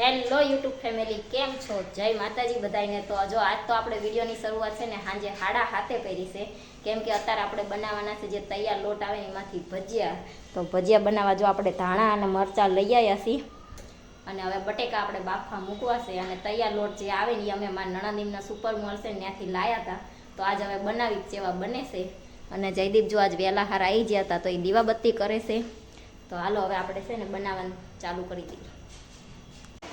Hello YouTube family કેમ છો? જય માતાજી બધાને તો જો આજ તો આપણે વિડીયોની શરૂઆત છે ને સાંજે હાડા હાથે પહેરી છે. કેમ કે અત્યારે આપણે બનાવવાના છે જે તૈયાર લોટ આવે એમાંથી ભજીયા. તો ભજીયા બનાવવા જો આપણે ધાણા અને મરચાં લઈ આવ્યા છીએ. અને હવે બટેકા આપણે બાફવા મૂકવા છે અને તૈયાર લોટ જે આવે ને, એ અમે મારા નણંદીમના સુપર મોલ ને, ત્યાંથી લાયા હતા. તો આજ હવે બનાવી જેવા બને છે. અને જયદીપ જો આજ વહેલા હાર આવી ગયા હતા, તો એ દીવાબત્તી કરે છે. તો હાલો હવે આપણે છે ને, બનાવવાનું ચાલુ કરી દઈએ.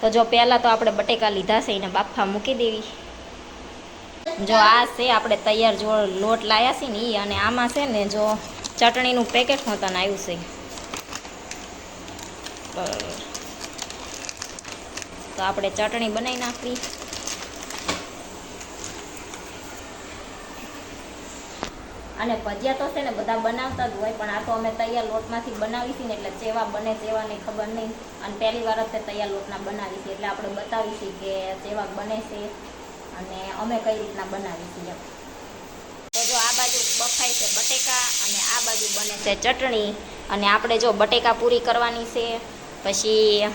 તો જો પહેલાં તો આપણે બટેકા લીધા છે, એને બાફા મૂકી દેવી. જો આ છે, આપણે તૈયાર જો લોટ લાયા છે ને એ અને આમાં છે ને જો ચટણીનું પેકેટ હોતા આવ્યું છે. તો આપણે ચટણી બનાવી નાખવી. અને ભજીયા તો છે ને બધા બનાવતા જ હોય, પણ આ તો અમે તૈયાર લોટમાંથી બનાવી છીએ ને એટલે જેવા બને ચેવા નહીં, ખબર નહીં. અને પહેલી વાર જ તે તૈયાર લોટના બનાવી છીએ, એટલે આપણે બતાવીશું કે જેવા બને છે અને અમે કઈ રીતના બનાવી છીએ. એમ. તો જો આ બાજુ બફાય છે બટેકા અને આ બાજુ બને છે ચટણી. અને આપણે જો બટેકા પૂરી કરવાની છે, પછી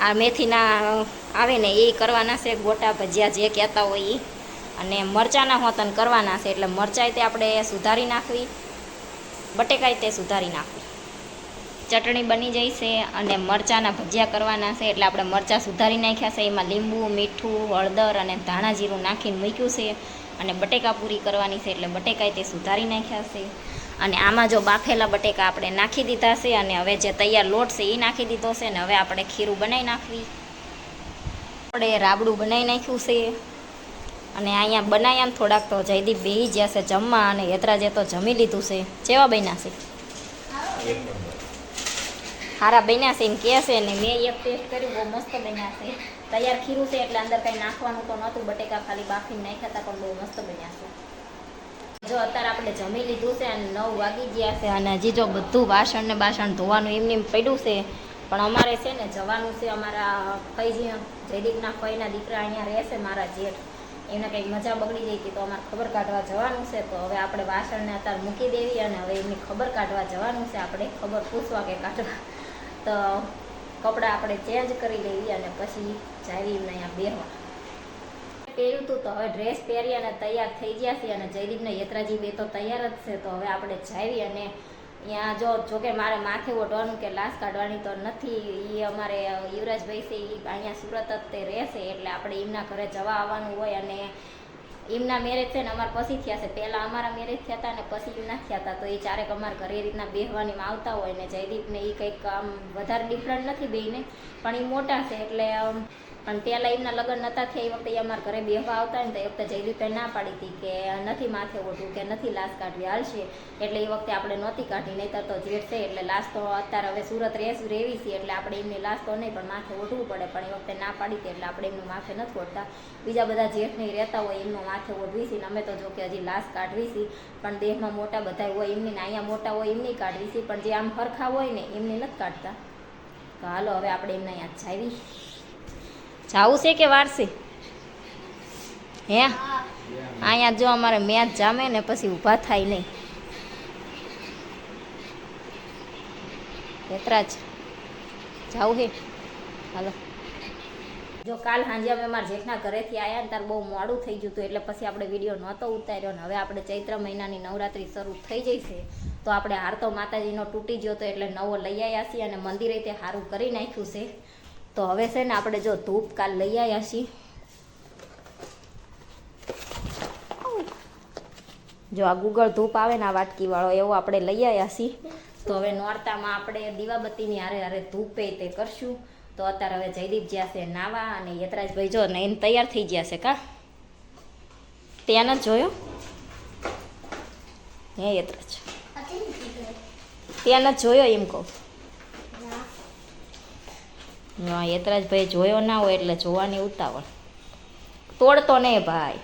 આ મેથીના આવે ને એ કરવાના છે ગોટા ભજીયા, જે કહેતા હોય એ અને મરચાંના હોતન કરવાના છે, એટલે મરચાંય તે આપણે સુધારી નાખવી, બટેકાય તે સુધારી નાખવી. ચટણી બની જાય છે અને મરચાંના ભજીયા કરવાના છે, એટલે આપણે મરચાં સુધારી નાખ્યા છે, એમાં લીંબુ, મીઠું, હળદર અને ધાણા જીરું નાખીને મૂક્યું છે અને બટેકા પૂરી કરવાની છે, એટલે બટેકાય તે સુધારી નાખ્યા છે. અને આમાં જો બાફેલા બટેકા આપણે નાખી દીધા છે અને હવે જે તૈયાર લોટ છે એ નાખી દીધો છે ને હવે આપણે ખીરું બનાવી નાખવી. આપણે રાબડું બનાવી નાખ્યું છે. અને અહીંયા બનાવ્યા ને થોડાક તો જયદીપ બેહી ગયા છે જમવા અને યતરાજે તો જમી લીધું છે. જેવા બન્યા છે. હારા બન્યા છે એમ કહે છે ને મેં એક ટેસ્ટ કર્યું બહુ મસ્ત બન્યા છે. તૈયાર ખીરું છે એટલે અંદર કંઈ નાખવાનું તો નહોતું બટેકા ખાલી બાફીને નાખ્યા હતા પણ બહુ મસ્ત બન્યા છે. જો અત્યારે આપણે જમી લીધું છે અને નવ વાગી ગયા છે અને હજી જો બધું વાસણ ને બાસણ ધોવાનું એમને એમ પડ્યું છે પણ અમારે છે ને જવાનું છે અમારા ફઈ જયદીપના ફઈના દીકરા અહીંયા રહેશે મારા જેઠ. એમને કંઈક મજા બગડી ગઈ હતી તો અમારે ખબર કાઢવા જવાનું છે, તો હવે આપણે વાસણને અત્યારે મૂકી દેવી અને હવે એમની ખબર કાઢવા જવાનું છે, આપણે ખબર પૂછવા કે કાઢવા. તો કપડાં આપણે ચેન્જ કરી લેવી અને પછી જાવી અહીંયા બેહવા. પહેર્યું હતું તો હવે ડ્રેસ પહેરી અને તૈયાર થઈ ગયા છે અને જયદીપને યત્રાજી બે તો તૈયાર જ છે, તો હવે આપણે જાવી અને અહીંયા જો, જોકે મારે માથે ઓઢવાનું કે લાશ કાઢવાની તો નથી એ અમારે યુવરાજભાઈ છે એ અહીંયા સુરત જ તે રહેશે, એટલે આપણે એમના ઘરે જવા આવવાનું હોય અને એમના મેરેજ છે ને અમારે પછી થયા છે. પહેલાં અમારા મેરેજ થયા હતા ને પછી એમના થયા હતા. તો એ ચારેક અમારે ઘરે રીતના બેહવાનીમાં આવતા હોય ને જયદીપને એ કંઈક આમ વધારે ડિફરન્ટ નથી બેને પણ એ મોટા છે, એટલે પણ પહેલાં એમના લગ્ન નહોતા થયા. એ વખતે એ અમારા ઘરે બેહવા આવતા ને તો એ વખતે જયદીપે ના પાડી હતી કે નથી માથે ઓઢવું, કે નથી લાશ કાઢવી, હાલશે. એટલે એ વખતે આપણે નહોતી કાઢી, નહીંતર તો જેઠ છે. એટલે લાશ તો અત્યારે હવે સુરત રહેશ, રહેવી છે. એટલે આપણે એમની લાશ તો નહીં, પણ માથે ઓઢવું પડે. પણ એ વખતે ના પાડી હતી, એટલે આપણે એમનું માથે નથી ઓઢતા. બીજા બધા જેઠ નહીં રહેતા હોય, એમનું માથે ઓઢવી છે. અમે તો જો કે હજી લાશ કાઢવી છે. પણ દેહમાં મોટા બધા હોય, એમની અહીંયા મોટા હોય, એમની કાઢવી છે. પણ જે આમ હરખા હોય ને, એમની નથી કાઢતા. તો હાલો, હવે આપણે એમને અહીંયા જાવી. જાવું છે કે વારસી હે? અહીંયા જો અમારે મેચ જામે ને પછી ઊભા થાય નહીં. એતરાજ જાવું હે? હાલો. જો કાલ સાંજે અમે મારા જેઠના ઘરેથી આવ્યા ને ત્યારે બહુ મોડું થઈ ગયું હતું એટલે પછી આપણે વીડિયો નહોતો ઉતાર્યો ને હવે આપણે ચૈત્ર મહિનાની નવરાત્રિ શરૂ થઈ જઈ છે તો આપણે હાર તો માતાજીનો તૂટી ગયો હતો એટલે નવો લઈ આવ્યા છીએ અને મંદિરે તે સારું કરી નાખ્યું છે. તો હવે છે ને આપણે જો ધૂપ કાલ લઈ આવ્યા છીએ. જો આ ગૂગળ ધૂપ આવે ને આ વાટકીવાળો એવો આપણે લઈ આવ્યા છીએ. તો હવે નોરતામાં આપણે દીવાબત્તીની હારે હારે ધૂપે તે કરશું. તો અત્યારે હવે જયદીપ જ્યાં છે નાવા અને યતરાજભાઈ જો ને એને તૈયાર થઈ ગયા છે કા? ત્યાં જ જોયો? હે યતરાજ. ત્યાં જ જોયો એમ કહું. યતરાજભાઈ જોયો ના હોય એટલે જોવાની ઉતાવળ. તોડતો નહીં ભાઈ.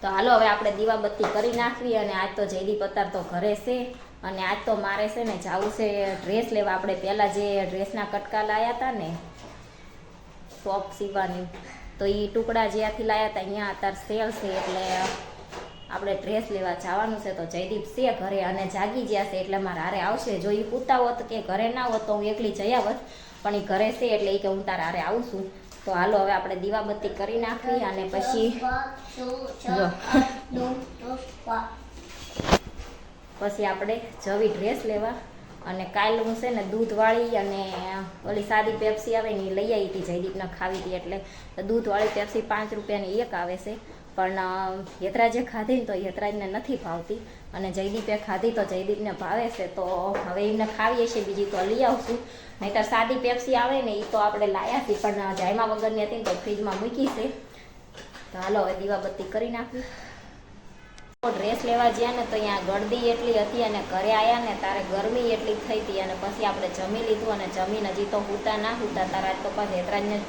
તો હાલો, હવે આપણે દીવાબત્તી કરી નાખવી અને આજ તો જયદીપ પતાર તો ઘરે છે અને આજ તો મારે છે ને જવું છે ડ્રેસ લેવા. આપણે પહેલાં જે ડ્રેસના કટકા લાયા હતા ને ટોપ સીવાની, તો એ ટુકડા જ્યાંથી લાયા હતા અહીંયા અત્યારે સેલ છે એટલે આપણે ડ્રેસ લેવા જવાનું છે તો જયદીપ છે ઘરે અને જાગી ગયા છે એટલે મારે હારે આવશે. જો એ પૂતા હોત કે ઘરે ના હોત તો હું એકલી જઈ આવત, પણ એ ઘરે છે એટલે એ કે હું તારા હારે આવું છું. તો હાલો હવે આપણે દીવાબત્તી કરી નાખવી અને પછી. પછી આપણે જવી ડ્રેસ લેવા અને કાલ હું છે ને દૂધવાળી અને ઓલી સાદી પેપ્સી આવે ને એ લઈ આવી હતી જયદીપને ખાવી હતી એટલે. દૂધવાળી પેપ્સી પાંચ રૂપિયાની એક આવે છે. પણ યતરાજે ખાધી ને તો યતરાજને નથી ભાવતી. અને જયદીપે ખાધી તો જયદીપને ભાવે છે, તો હવે એમને ખાવીએ છીએ, બીજી તો લઈ આવશું. નહીંતર સાદી પેપ્સી આવે ને એ તો આપણે લાયા હતી પણ જાયમા વગરની હતી તો ફ્રીજમાં મૂકી છે. તો હાલો, હવે દીવાબત્તી કરી નાખી ડ્રેસ લેવા ગયા ને, તો અહીંયા ગળદી એટલી હતી અને ઘરે આવ્યા ને, તારે ગરમી એટલી થઈ હતી. અને પછી આપણે જમી લીધું અને જમીન હજી તો હુતા ના હુતા. તારા તો પાછા હેતરાજને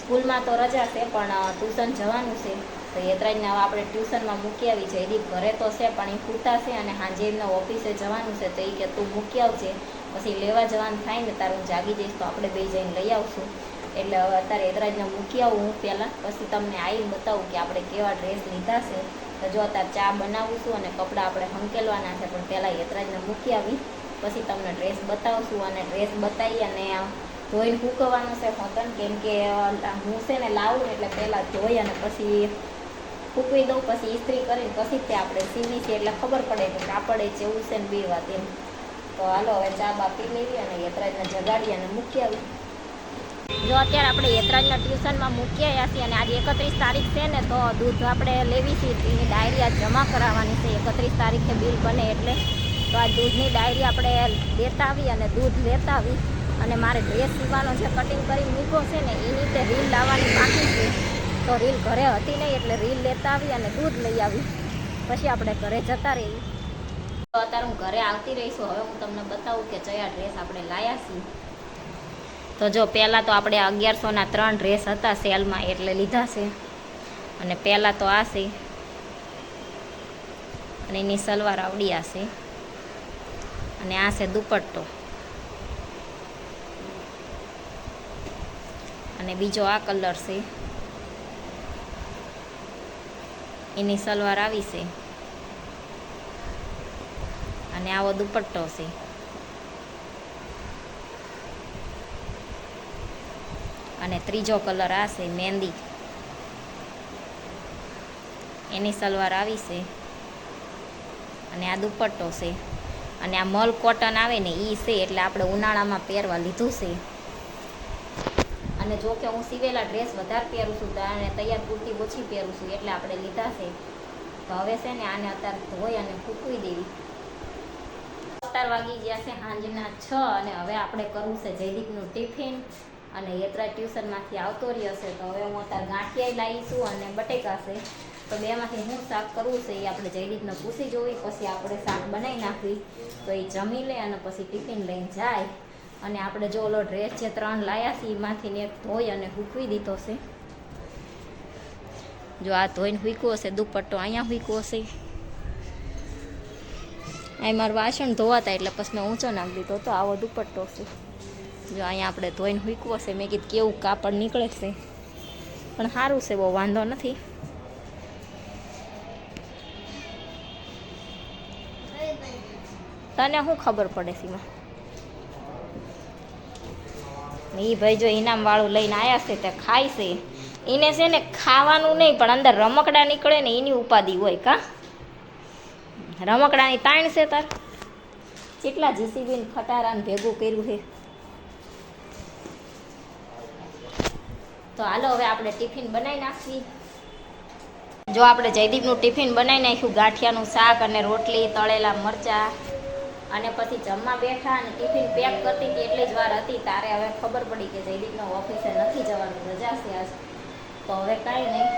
સ્કૂલમાં તો રજા છે, પણ ટ્યુશન જવાનું છે. તો યતરાજને હવે આપણે ટ્યુશનમાં મૂકી આવી જયદીપ ઘરે તો છે, પણ એ હુતા છે અને સાંજે એમને ઓફિસે જવાનું છે, તો એ કે તું મૂકી આવજે. પછી લેવા જવાનું થાય ને તારું જાગી જઈશ તો આપણે બે જઈને લઈ આવશું. એટલે હવે અત્યારે હેતરાજને મૂકી આવું હું પહેલાં. પછી તમને આવી બતાવું કે આપણે કેવા ડ્રેસ લીધા છે. તો જો અત્યારે ચા બનાવું અને કપડાં આપણે હંકેલવાના છે, પણ પહેલાં યતરાજને મૂકી આવી. પછી તમને ડ્રેસ બતાવશું અને ડ્રેસ બતાવી અને ધોઈને સૂકવવાનું છે હોતન. કેમ કે હું છે ને લાવું એટલે પહેલાં ધોઈ અને પછી સૂકવી દઉં, પછી ઇસ્ત્રી કરીને પછી તે આપણે સીવી છે એટલે ખબર પડે કે કાપડ એ જેવું છે ને બે વાત એમ. તો હાલો, હવે ચા બા પી લેવી અને યતરાજને જગાડી અને મૂકી આવી. જો અત્યારે આપણે યતરાજના ટ્યુશનમાં મૂકી આવ્યા છીએ અને આજે એકત્રીસ તારીખ છે ને, તો દૂધ આપણે લેવી છે, એની ડાયરી આજ જમા કરાવવાની છે. એકત્રીસ તારીખે બિલ બને એટલે. તો આ દૂધની ડાયરી આપણે લેતા આવી અને દૂધ લેતા આવી. અને મારે ડ્રેસ સીવાનો જે કટિંગ કરી મૂકો છે ને, એની તે રીલ લાવવાની બાકી છે. તો રીલ ઘરે હતી નહીં એટલે રીલ લેતા આવી અને દૂધ લઈ આવી. પછી આપણે ઘરે જતા રહી તો અત્યારે હું ઘરે આવતી રહીશું હવે હું તમને બતાવું કે કયા ડ્રેસ આપણે લાયા છીએ. તો જો પહેલાં તો આપણે અગિયારસોના ત્રણ ડ્રેસ હતા સેલમાં એટલે લીધા છે. અને પહેલાં તો આ છે. અને એની સલવાર આવડી આ છે. અને આ છે દુપટ્ટો. અને બીજો આ કલર છે. એની સલવાર આવી છે. અને આવો દુપટ્ટો છે. અને ત્રીજો કલર આ છે, મહેંદી. એની સલવાર આવી છે. અને આ દુપટ્ટો છે. અને આ મલ કોટન આવે ને એ છે, એટલે આપણે ઉનાળામાં પહેરવા લીધું છે. અને જો કે હું સીવેલા ડ્રેસ વધારે પહેરું છું અને તૈયાર કુર્તી ઓછી પહેરું છું, એટલે આપણે લીધા છે. તો હવે છે ને આને અત્યારે ધોઈ અને ફૂકવી દેવી. અત્યાર વાગી ગયા છે સાંજના છ અને હવે આપણે કરવું છે જયદીપનું ટિફિન અને યત્રા ટ્યુશનમાંથી આવતો રહ્યો છે. તો હવે હું અત્યારે ગાંઠિયા લાવીશું અને બટેકા છે. તો બેમાંથી હું શાક કરવું છે એ આપણે જયદીપને પૂછી જોવી, પછી આપણે શાક બનાવી નાખવી. તો એ જમી લે અને પછી ટિફિન લઈને જાય. અને આપણે જો ઓલો ડ્રેસ જે ત્રણ લાયા છે એમાંથી ને ધોઈ અને હૂકવી દીધો છે. જો આ ધોઈને હૂકવો છે દુપટ્ટો અહીંયા હૂકવો હશે. અહીં મારું વાસણ ધોવાતા એટલે પછી મેં ઊંચો નાખી દીધો તો આવો દુપટ્ટો છે. જો અહીંયા આપણે ધોઈને હૂકવો છે મેં કીધું કેવું કાપડ નીકળે છે. પણ સારું છે, બહુ વાંધો નથી. તને શું ખબર પડે સીમા એ ભાઈ જો ઇનામ વાળું લઈને આવ્યા છે તે ખાય છે. એને છે ને ખાવાનું નહીં, પણ અંદર રમકડા નીકળે ને એની ઉપાધિ હોય કા? રમકડાની તાણ છે તાર. કેટલા જીસીબી ખટારાને ભેગું કર્યું છે. તો હાલો હવે આપણે ટિફિન બનાવી નાખવી જો આપણે જયદીપનું ટિફિન બનાવી નાખ્યું, ગાંઠિયાનું શાક અને રોટલી, તળેલા મરચાં. અને પછી જમવા બેઠા અને ટિફિન પેક કરતી હતી એટલી જ વાર હતી. તારે હવે ખબર પડી કે જયદીપનો ઓફિસે નથી જવાનું, રજા છે આજ. તો હવે કાંઈ નહીં.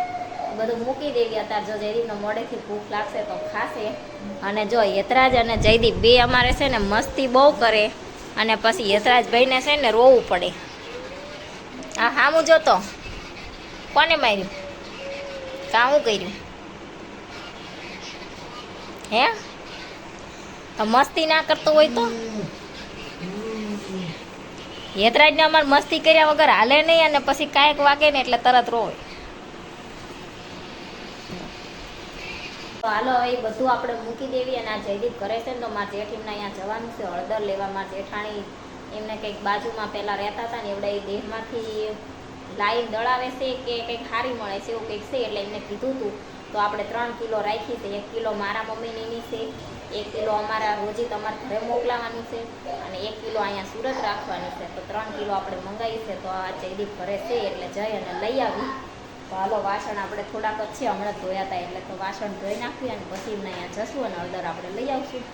બધું મૂકી દેવી અત્યારે જો જયદીપનો મોડેથી ભૂખ લાગશે તો ખાશે. અને જો યતરાજ અને જયદીપ બે અમારે છે ને મસ્તી બહુ કરે. અને પછી યતરાજભાઈને છે ને રોવું પડે. આ હામું જોતો કોને માર્યું? કાં હું કર્યું? હે? મસ્તી ના કરતો હોય તો? યતરાજને અમારે મસ્તી કર્યા વગર હાલે નહીં અને પછી કાંઈક વાગે ને એટલે તરત રોવે. તો હાલો, એ બધું આપણે મૂકી દેવી અને આ જયદીપ કરે છે ને તો મારા જેઠીમને અહીંયા જવાનું છે, હળદર લેવા. મારા જેઠાણી એમને કંઈક બાજુમાં પહેલાં રહેતા હતા ને એવડા એ દેહમાંથી લાઈન દળાવે છે કે કંઈક હારી મળે છે એવું કંઈક છે એટલે એમને કીધું હતું તો આપણે ત્રણ કિલો રાખી છે. એક કિલો મારા મમ્મીની છે. એક કિલો અમારા રોજી તમારા ઘરે મોકલાવાનું છે અને એક કિલો અહીંયા સુરત રાખવાની છે. તો ત્રણ કિલો આપણે મંગાવી છે. તો આ જયદીપ ઘરે છે એટલે જઈ અને લઈ આવી. તો હાલો, વાસણ આપણે થોડાક જ છે. હમણાં ધોયા હતા એટલે તો વાસણ ધોઈ નાખીએ અને પછી અહીંયા જશું અને હળદર આપણે લઈ આવશું.